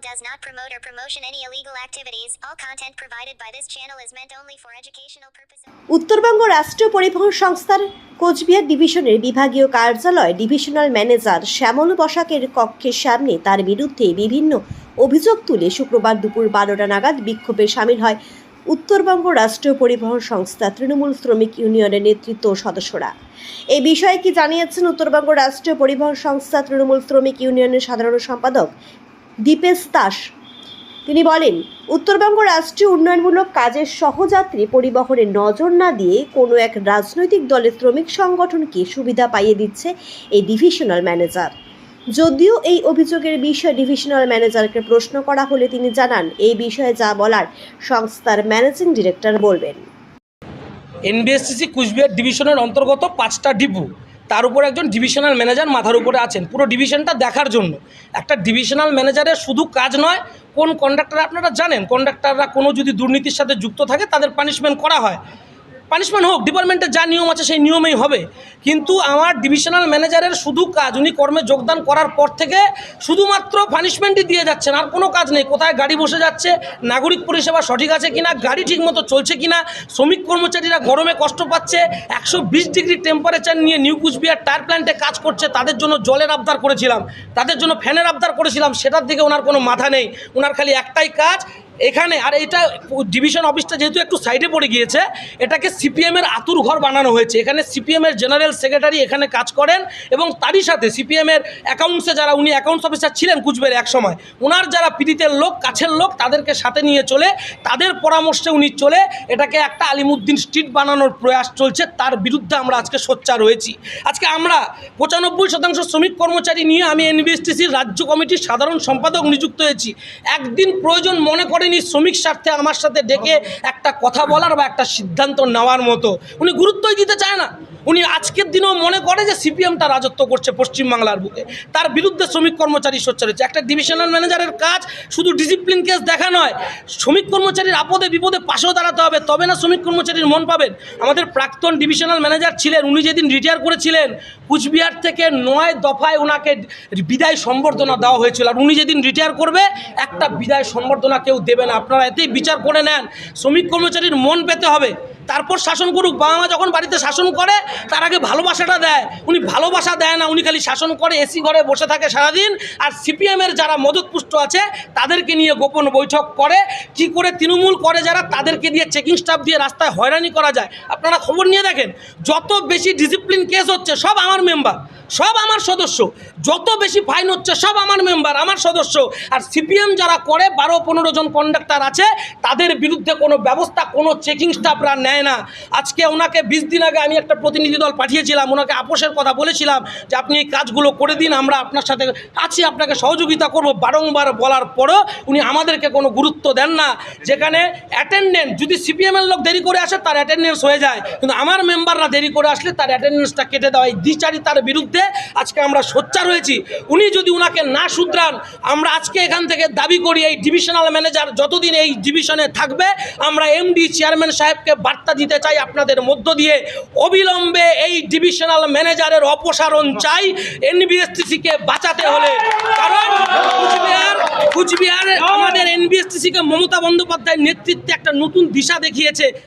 does not promote or promotion any illegal activities. All content provided by this channel is meant only for educational purposes. Uttarbanga রাষ্ট্রীয় পরিবহন সংস্থার কোচবিহার ডিভিশনের বিভাগীয় কার্যালয় divisional manager শ্যামল বসাকের কক্ষের সামনে তার বিরুদ্ধে বিভিন্ন অভিযোগ তুলে শুক্রবার দুপুর বারোটা নাগাদ বিক্ষোভে সামিল হয় উত্তরবঙ্গ রাষ্ট্রীয় পরিবহন সংস্থা তৃণমূল শ্রমিক ইউনিয়নের নেতৃত্ব সদস্যরা এই বিষয়ে কি জানিয়েছেন উত্তরবঙ্গ রাষ্ট্রীয় পরিবহন সংস্থা তৃণমূল শ্রমিক ইউনিয়নের সাধারণ সম্পাদক দীপেশ দাস। তিনি বলেন, উত্তরবঙ্গ রাষ্ট্রীয় উন্নয়নমূলক কাজের সহযাত্রী পরিবহনে নজর না দিয়ে কোনো এক রাজনৈতিক দলের শ্রমিক সংগঠনকে সুবিধা পাইয়ে দিচ্ছে এই ডিভিশনাল ম্যানেজার যদিও এই অভিযোগের বিষয়ে ডিভিশনাল ম্যানেজারকে প্রশ্ন করা হলে তিনি জানান, এই বিষয়ে যা বলার সংস্থার ম্যানেজিং ডিরেক্টর বলবেন। এনবিএসসিসি কুচবিহার ডিভিশনের অন্তর্গত পাঁচটা ডিপু। তার উপর একজন ডিভিশনাল ম্যানেজার মাথার উপরে আছেন। পুরো ডিভিশনটা দেখার জন্য। একটা ডিভিশনাল ম্যানেজারের শুধু কাজ নয়, কোন কন্ডাক্টার আপনারা জানেন? কন্ডাক্টাররা কোনো যদি দুর্নীতির সাথে যুক্ত থাকে, তাদের পানিশমেন্ট করা হয়। পানিশমেন্ট হোক ডিপার্টমেন্টের যা নিয়ম আছে সেই নিয়মেই হবে। কিন্তু আমার ডিভিশনাল ম্যানেজারের শুধু কাজ, উনি কর্মে যোগদান করার পর থেকে শুধুমাত্র পানিশমেন্টই দিয়ে যাচ্ছেন, আর কোনো কাজ নেই। কোথায় গাড়ি বসে যাচ্ছে, নাগরিক পরিষেবা সঠিক আছে কিনা, গাড়ি ঠিকমতো চলছে কিনা, শ্রমিক কর্মচারীরা গরমে কষ্ট পাচ্ছে, একশো বিশ ডিগ্রি টেম্পারেচার নিয়ে নিউ কুচবিহার টায়ার প্ল্যান্টে কাজ করছে, তাদের জন্য জলের আবদার করেছিলাম, তাদের জন্য ফ্যানের আবদার করেছিলাম, সেটার দিকে ওনার কোনো মাথা নেই। ওনার খালি একটাই কাজ এখানে, আর এটা ডিভিশন অফিসটা যেহেতু একটু সাইডে পড়ে গিয়েছে, এটাকে সিপিএমের আতুর ঘর বানানো হয়েছে। এখানে সিপিএমের জেনারেল সেক্রেটারি এখানে কাজ করেন এবং তারই সাথে সিপিএমের অ্যাকাউন্টসে যারা, উনি অ্যাকাউন্টস অফিসার ছিলেন কুচবিহারে এক সময় ওনার যারা পীড়িতের লোক, কাছের লোক, তাদেরকে সাথে নিয়ে চলে, তাদের পরামর্শে উনি চলে, এটাকে একটা আলিমুদ্দিন স্ট্রিট বানানোর প্রয়াস চলছে, তার বিরুদ্ধে আমরা আজকে সোচ্চার হয়েছি। আজকে আমরা পঁচানব্বই শতাংশ শ্রমিক কর্মচারী নিয়ে আমি এনবিএসটিসির রাজ্য কমিটির সাধারণ সম্পাদক নিযুক্ত হয়েছি। একদিন প্রয়োজন মনে শ্রমিক স্বার্থে আমার সাথে ডেকে একটা কথা বলার বা একটা সিদ্ধান্ত নেওয়ার মতো উনি গুরুত্বই দিতে চায় না। উনি আজকের দিনেও মনে করে যে সিপিএমটা রাজত্ব করছে পশ্চিমবাংলার বুকে। তার বিরুদ্ধে শ্রমিক কর্মচারী সোচ্চার হচ্ছে। একটা ডিভিশনাল ম্যানেজারের কাজ শুধু ডিসিপ্লিন কেস দেখা নয়, শ্রমিক কর্মচারীর আপদে বিপদে পাশেও দাঁড়াতে হবে। তবে না শ্রমিক কর্মচারীর মন পাবেন। আমাদের প্রাক্তন ডিভিশনাল ম্যানেজার ছিলেন, উনি যেদিন রিটায়ার করেছিলেন, কুচবিহার থেকে নয় দফায় ওনাকে বিদায় সম্বর্ধনা দেওয়া হয়েছিল। আর উনি যেদিন রিটায়ার করবে, একটা বিদায় সম্বর্ধনা কেউ দেবে না। আপনারা এতেই বিচার করে নেন। শ্রমিক কর্মচারীর মন পেতে হবে। তারপর শাসন করুক, বাবা মা যখন বাড়িতে শাসন করে, তার আগে ভালোবাসাটা দেয়। উনি ভালোবাসা দেয় না, উনি খালি শাসন করে, এসি ঘরে বসে থাকে সারাদিন। আর সিপিএমের যারা মদতপুষ্ট আছে, তাদেরকে নিয়ে গোপন বৈঠক করে। কি করে তৃণমূল করে যারা, তাদেরকে দিয়ে চেকিং স্টাফ দিয়ে রাস্তায় হয়রানি করা যায়। আপনারা খবর নিয়ে দেখেন, যত বেশি ডিসিপ্লিন কেস হচ্ছে, সব আমার মেম্বার সব আমার সদস্য। যত বেশি ফাইন হচ্ছে, সব আমার মেম্বার আমার সদস্য। আর সিপিএম যারা করে বারো পনেরো জন কন্ডাক্টর আছে, তাদের বিরুদ্ধে কোনো ব্যবস্থা, কোনো চেকিং স্টাফরা নেয় না। আজকে ওনাকে বিশ দিন আগে আমি একটা প্রতিনিধি দল পাঠিয়েছিলাম, ওনাকে আপোষের কথা বলেছিলাম যে আপনি এই কাজগুলো করে দিন, আমরা আপনার সাথে আছি, আপনাকে সহযোগিতা করব। বারংবার বলার পরও উনি আমাদেরকে কোনো গুরুত্ব দেন না। যেখানে অ্যাটেন্ডেন্স যদি সিপিএমের লোক দেরি করে আসে, তার অ্যাটেন্ডেন্স হয়ে যায়। কিন্তু আমার মেম্বাররা দেরি করে আসলে তার অ্যাটেন্ডেন্সটা কেটে দেওয়া এই দ্বিচারিতার বিরুদ্ধে আজকে আমরা সোচ্চার হয়েছি। উনি যদি উনাকে না শুধরান, আমরা আজকে এখান থেকে দাবি করি, এই ডিভিশনাল ম্যানেজার যতদিন এই ডিভিশনে থাকবে, আমরা এমডি চেয়ারম্যান সাহেবকে বার্তা দিতে চাই আপনাদের মধ্য দিয়ে। অবিলম্বে এই ডিভিশনাল ম্যানেজারের অপসারণ চাই এনবিএসটিসিকে বাঁচাতে হলে। কারণ কুচবিহার কুচবিহার আমাদের এনবিএসটিসিকে মমতা বন্দ্যোপাধ্যায়ের নেতৃত্বে একটা নতুন দিশা দেখিয়েছে।